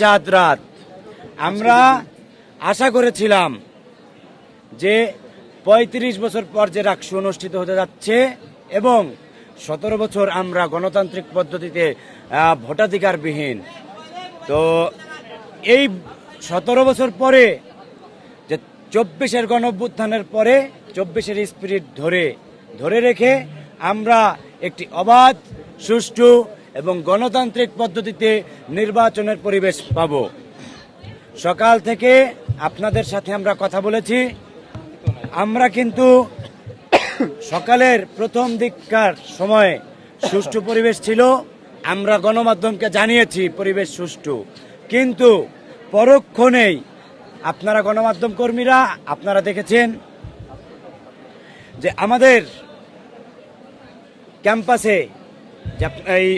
চাঁদ রাত। আমরা আশা করেছিলাম যে পঁয়ত্রিশ বছর পর যে রাক্স অনুষ্ঠিত হতে যাচ্ছে এবং সতেরো বছর আমরা গণতান্ত্রিক পদ্ধতিতে ভোটাধিকারবিহীন। তো এই সতেরো বছর পরে, যে চব্বিশের গণভ্যুত্থানের পরে, চব্বিশের স্পিরিট ধরে ধরে রেখে আমরা একটি অবাধ, সুষ্ঠু এবং গণতান্ত্রিক পদ্ধতিতে নির্বাচনের পরিবেশ পাব। সকাল থেকে আপনাদের সাথে আমরা কথা বলেছি। আমরা কিন্তু সকালের প্রথম দিককার সময়ে সুষ্ঠু পরিবেশ ছিল। আমরা গণমাধ্যমকে জানিয়েছি পরিবেশ সুষ্ঠু। কিন্তু পরক্ষণেই আপনারা গণমাধ্যম কর্মীরা, আপনারা দেখেছেন যে আমাদের ক্যাম্পাসে এই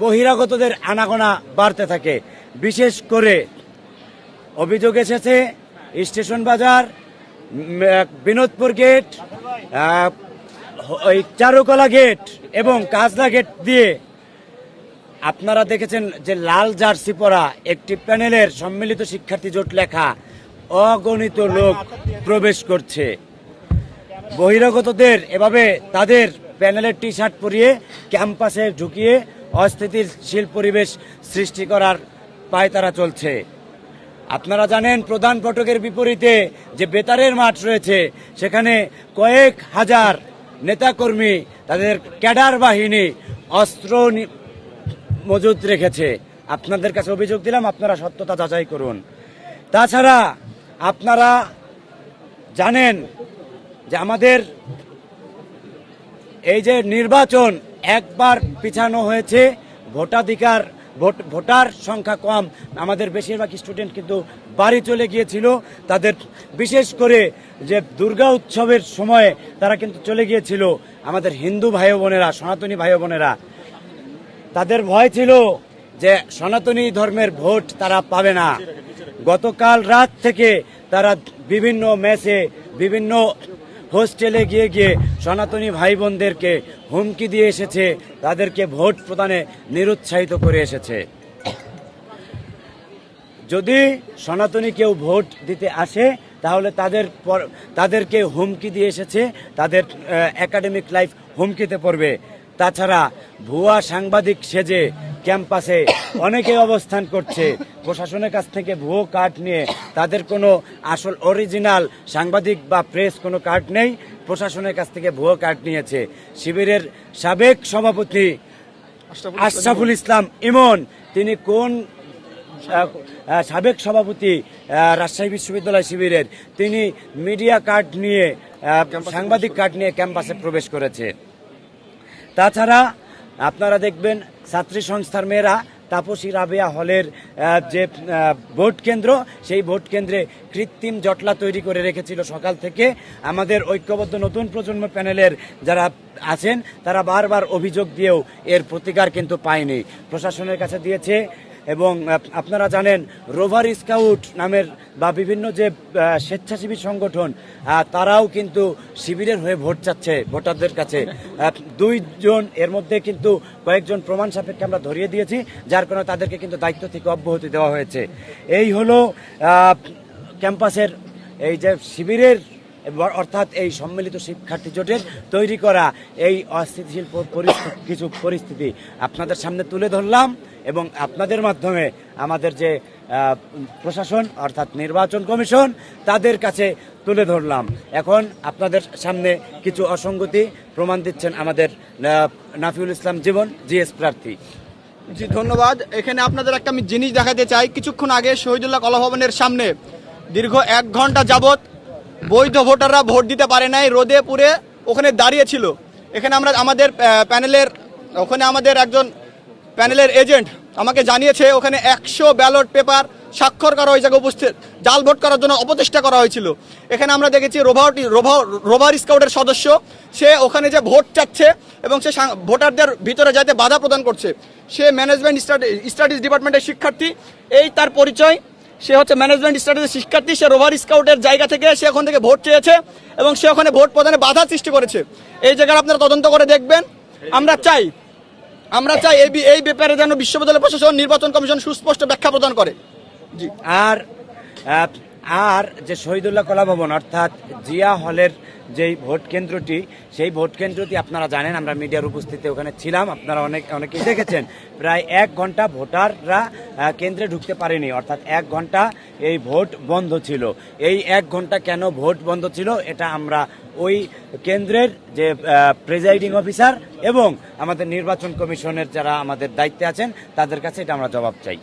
বহিরাগতদের আনাগোনা বাড়তে থাকে। বিশেষ করে অভিযোগ এসেছে, স্টেশন বাজার বিনোদপুর গেট ওই চারুকলা গেট এবং কাজলা গেট দিয়ে আপনারা দেখেছেন যে লাল জার্সি পরা একটি প্যানেলের সম্মিলিত শিক্ষার্থী জোট লেখা অগণিত লোক প্রবেশ করছে। বহিরাগতদের এভাবে তাদের প্যানেলের টি শার্ট পরিয়ে ক্যাম্পাসে ঢুকিয়ে অস্থিতিশীল পরিবেশ সৃষ্টি করার পায়তারা চলছে। আপনারা জানেন প্রধান ফটকের বিপরীতে যে বেতারের মাঠ রয়েছে, সেখানে কয়েক হাজার নেতাকর্মী তাদের ক্যাডার বাহিনী অস্ত্র মজুদ রেখেছে। আপনাদের কাছে অভিযোগ দিলাম, আপনারা সত্যতা যাচাই করুন। তাছাড়া আপনারা জানেন যে আমাদের এই যে নির্বাচন একবার পিছানো হয়েছে। ভোটাধিকার, ভোট, ভোটার সংখ্যা কম। আমাদের বেশিরভাগ স্টুডেন্ট কিন্তু বাড়ি চলে গিয়েছিল। তাদের বিশেষ করে যে দুর্গা উৎসবের সময়ে তারা কিন্তু চলে গিয়েছিল। আমাদের হিন্দু ভাই বোনেরা, সনাতনী ভাই বোনেরা, তাদের ভয় ছিল যে সনাতনী ধর্মের ভোট তারা পাবে না। গতকাল রাত থেকে তারা বিভিন্ন ম্যাচে বিভিন্ন হোস্টেলে গিয়ে গিয়ে সনাতনী ভাই বোনদেরকে হুমকি দিয়ে এসেছে, তাদেরকে ভোট প্রদানে নিরুৎসাহিত করে এসেছে। যদি সনাতনী কেউ ভোট দিতে আসে, তাহলে তাদের তাদেরকে হুমকি দিয়ে এসেছে, তাদের একাডেমিক লাইফ হুমকিতে পড়বে। তাছাড়া ভুয়া সাংবাদিক সেজে ক্যাম্পাসে অনেকে অবস্থান করছে। প্রশাসনের কাছ থেকে ভুয়ো কার্ড নিয়ে তাদের কোনো আসল অরিজিনাল সাংবাদিক বা প্রেস কোনো কার্ড নেই। প্রশাসনের কাছ থেকে ভুয়ো কার্ড নিয়েছে। শিবিরের সাবেক সভাপতি আশরাফুল ইসলাম ইমন তিনি কোন সাবেক সভাপতি রাজশাহী বিশ্ববিদ্যালয় শিবিরের তিনি মিডিয়া কার্ড নিয়ে সাংবাদিক কার্ড নিয়ে ক্যাম্পাসে প্রবেশ করেছে। তাছাড়া আপনারা দেখবেন ছাত্রী সংস্থার মেয়েরা তাপসী রাবেয়া হলের যে ভোট কেন্দ্র, সেই ভোট কেন্দ্রে কৃত্রিম জটলা তৈরি করে রেখেছিল সকাল থেকে। আমাদের ঐক্যবদ্ধ নতুন প্রজন্ম প্যানেলের যারা আছেন, তারা বারবার অভিযোগ দিয়েও এর প্রতিকার কিন্তু পায়নি। প্রশাসনের কাছে দিয়েছে এবং আপনারা জানেন রোভার স্কাউট নামের বা বিভিন্ন যে স্বেচ্ছাসেবী সংগঠন তারাও কিন্তু শিবিরের হয়ে ভোট চাচ্ছে, ভোটারদের কাছে। দুইজন, এর মধ্যে কিন্তু কয়েকজন প্রমাণ সাপেক্ষে আমরা ধরিয়ে দিয়েছি, যার কারণে তাদেরকে কিন্তু দায়িত্ব থেকে অব্যাহতি দেওয়া হয়েছে। এই হলো ক্যাম্পাসের এই যে শিবিরের, অর্থাৎ এই সম্মিলিত শিক্ষার্থী জোটের তৈরি করা এই অস্থিতিশীল কিছু পরিস্থিতি। আপনাদের সামনে তুলে ধরলাম। এবং আপনাদের মাধ্যমে আমাদের যে প্রশাসন অর্থাৎ নির্বাচন কমিশন, তাদের কাছে তুলে ধরলাম। এখন আপনাদের সামনে কিছু অসঙ্গতি প্রমাণ দিচ্ছেন আমাদের নাফিউল ইসলাম জীবন, জিএস প্রার্থী। জি, ধন্যবাদ। এখানে আপনাদের একটা আমি জিনিস দেখাতে চাই। কিছুক্ষণ আগে শহীদুল্লাহ কলা ভবনের সামনে দীর্ঘ এক ঘণ্টা যাবত বৈধ ভোটাররা ভোট দিতে পারে নাই রোদে পুরে ওখানে দাঁড়িয়ে ছিল। এখানে আমরা, আমাদের প্যানেলের, ওখানে আমাদের একজন প্যানেলের এজেন্ট আমাকে জানিয়েছে, ওখানে একশো ব্যালট পেপার স্বাক্ষর করা জায়গায় উপস্থিত। জাল ভোট করার জন্য অপচেষ্টা করা হয়েছিল। এখানে আমরা দেখেছি রোভার রোভার রোভার স্কাউটের সদস্য, সে ওখানে যে ভোট চাচ্ছে এবং সে ভোটারদের ভিতরে যাতে বাধা প্রদান করছে। সে ম্যানেজমেন্ট স্টাডিজ ডিপার্টমেন্টের শিক্ষার্থী, এই তার পরিচয়। সে হচ্ছে ম্যানেজমেন্ট স্টাডিজের শিক্ষার্থী, সে রোভার স্কাউটের জায়গা থেকে সে ওখান থেকে ভোট চেয়েছে এবং সে ওখানে ভোট প্রদানে বাধা সৃষ্টি করেছে। এই জায়গায় আপনারা তদন্ত করে দেখবেন। আমরা চাই আমরা চাই এই ব্যাপারে যেন বিশ্ববিদ্যালয় প্রশাসন, নির্বাচন কমিশন সুস্পষ্ট ব্যাখ্যা প্রদান করে। জি। আর আর যে শহীদুল্লাহ কলা ভবন, অর্থাৎ জিয়া হলের যেই ভোট কেন্দ্রটি, সেই ভোট কেন্দ্রটি আপনারা জানেন, আমরা মিডিয়ার উপস্থিতি ওখানে ছিলাম, আপনারা অনেক অনেকেই দেখেছেন। প্রায় এক ঘণ্টা ভোটাররা কেন্দ্রে ঢুকতে পারেনি, অর্থাৎ এক ঘণ্টা এই ভোট বন্ধ ছিল। এই এক ঘণ্টা কেন ভোট বন্ধ ছিল, এটা আমরা ওই কেন্দ্রের যে প্রেজাইডিং অফিসার এবং আমাদের নির্বাচন কমিশনের যারা আমাদের দায়িত্বে আছেন, তাদের কাছে এটা আমরা জবাব চাই।